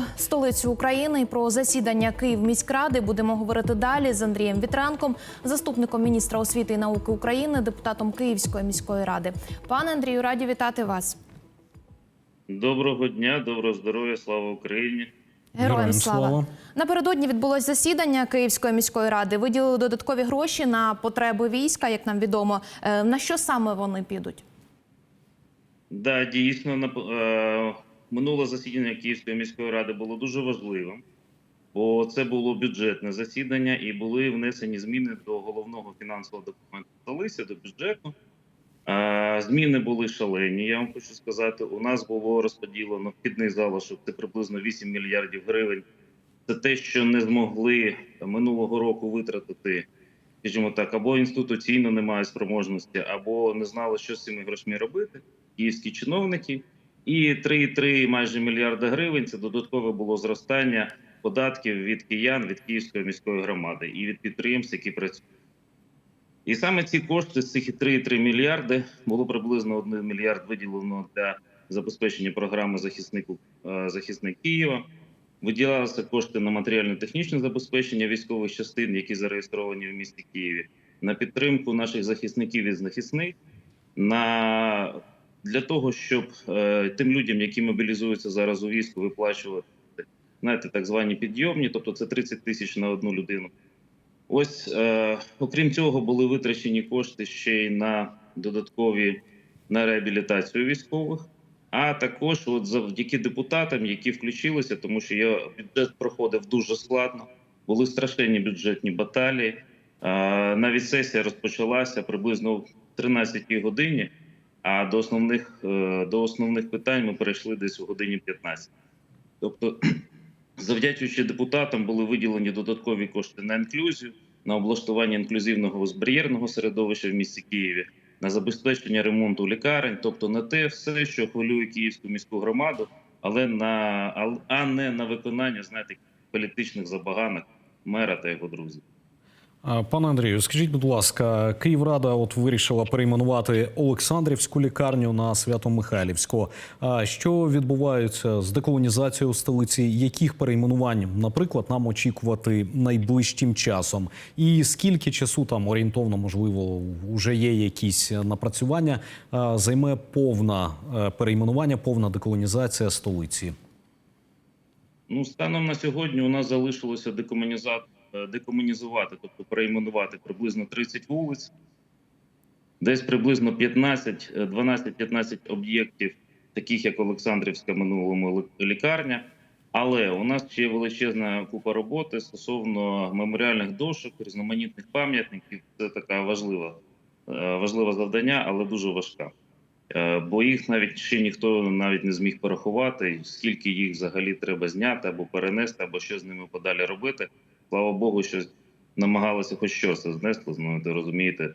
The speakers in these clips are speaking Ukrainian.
про столицю України і про засідання Київміськради будемо говорити далі з Андрієм Вітренком, заступником міністра освіти і науки України, депутатом Київської міської ради. Пане Андрію, раді вітати вас. Доброго дня, доброго здоров'я, слава Україні. Героям, Героям слава. слава. напередодні відбулось засідання Київської міської ради. Виділили додаткові гроші на потреби війська, як нам відомо. Е, На що саме вони підуть? Да, дійсно, на е, минуле засідання Київської міської ради було дуже важливим, бо це було бюджетне засідання і були внесені зміни до головного фінансового документу столиці, до бюджету. Е, зміни були шалені. Я вам хочу сказати. У нас було розподілено вхідний залишок, це приблизно 8 мільярдів гривень. Це те, що не змогли минулого року витратити, скажімо так, або інституційно немає спроможності, або не знали, що з цими грошми робити. Київські чиновники, і 3,3 майже мільярда гривень це додаткове було зростання податків від киян, від Київської міської громади і від підприємств, які працюють. І саме ці кошти з цих 3,3 мільярди було приблизно 1 мільярд виділено для забезпечення програми захиснику е, захисник Києва. Виділялися кошти на матеріально-технічне забезпечення військових частин, які зареєстровані в місті Києві, на підтримку наших захисників і захисниць, на для того, щоб е, тим людям, які мобілізуються зараз у війську, виплачувати знаєте, так звані підйомні, тобто це 30 тисяч на одну людину. Ось е, окрім цього, були витрачені кошти ще й на додаткові на реабілітацію військових. А також, от завдяки депутатам, які включилися, тому що я бюджет проходив дуже складно. Були страшенні бюджетні баталії. Навіть сесія розпочалася приблизно в 13 годині. А до основних е, до основних питань ми перейшли десь у годині 15. Тобто, завдячуючи депутатам, були виділені додаткові кошти на інклюзію, на облаштування інклюзивного безбар'єрного середовища в місті Києві, на забезпечення ремонту лікарень, тобто на те все, що хвилює Київську міську громаду, але на а не на виконання знаєте політичних забаганок мера та його друзів. Пане Андрію, скажіть, будь ласка, Київрада от вирішила перейменувати Олександрівську лікарню на Свято-Михайлівську. А що відбувається з деколонізацією столиці? Яких перейменувань, наприклад, нам очікувати найближчим часом? І скільки часу там орієнтовно, можливо, вже є якісь напрацювання? Займе повна е, перейменування, повна деколонізація столиці? Ну, станом на сьогодні у нас залишилося декомуніза- е, декомунізувати, тобто перейменувати приблизно 30 вулиць, десь приблизно 15, е, 12-15 об'єктів, таких як Олександрівська минулому лікарня. Але у нас ще величезна купа роботи стосовно меморіальних дошок, різноманітних пам'ятників. Це така важлива, е, важливе завдання, але дуже важка. Е, бо їх навіть ще ніхто навіть не зміг порахувати, скільки їх взагалі треба зняти або перенести, або що з ними подалі робити. Слава Богу, що намагалися хоч щось знести. Ну, ви розумієте,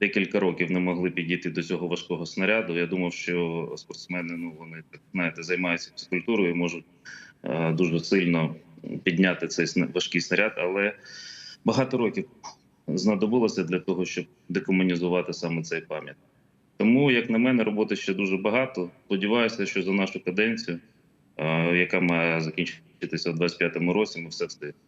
декілька років не могли підійти до цього важкого снаряду. Я думав, що спортсмени ну вони так знаєте займаються фізкультурою можуть е, дуже сильно підняти цей важкий снаряд, але багато років знадобилося для того, щоб декомунізувати саме цей пам'ятник. Тому, як на мене, роботи ще дуже багато. Сподіваюся, що за нашу каденцію, е, яка має закінчитися у 25-му році, ми все встигнемо.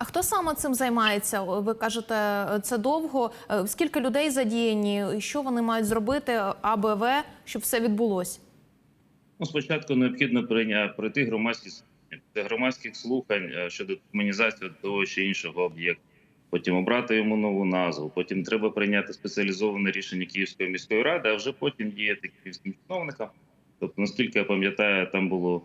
А хто саме цим займається? Ви кажете, це довго. Е, Скільки людей задіяні? Що вони мають зробити, АБВ, щоб все відбулося? Ну, спочатку необхідно пройти громадські слухання. Громадських слухань е, щодо комунізації того чи іншого об'єкту. Потім обрати йому нову назву. Потім треба прийняти спеціалізоване рішення Київської міської ради, а вже потім діяти київським чиновникам. Тобто, наскільки я пам'ятаю, там було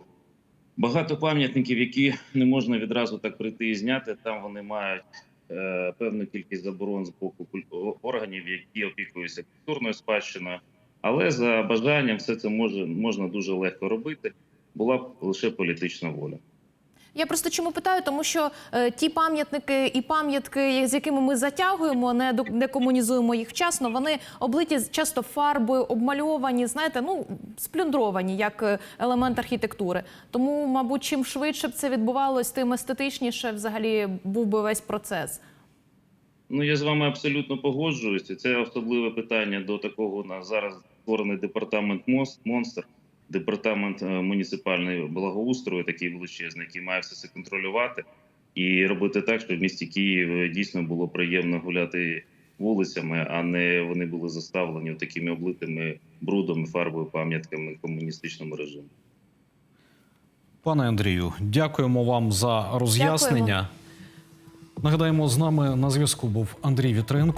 багато пам'ятників, які не можна відразу так прийти і зняти. Там вони мають е, певну кількість заборон з боку органів, які опікуються культурною спадщиною. Але за бажанням все це може можна дуже легко робити. Була б лише політична воля. Я просто чому питаю, тому що е, ті пам'ятники і пам'ятки, з якими ми затягуємо, не, до- не їх вчасно, вони облиті часто фарбою, обмальовані, знаєте, ну сплюндровані як е, елемент архітектури. Тому, мабуть, чим швидше б це відбувалось, тим естетичніше взагалі був би весь процес. Ну я з вами абсолютно погоджуюся. Це особливе питання до такого на зараз створений департамент монстр. Департамент е, муніципальної благоустрою, такий величезний, який має все це контролювати і робити так, щоб в місті Київ дійсно було приємно гуляти вулицями, а не вони були заставлені такими облитими брудом фарбою пам'ятками комуністичному режиму. Пане Андрію, дякуємо вам за роз'яснення. Нагадаємо, з нами на зв'язку був Андрій Вітренко.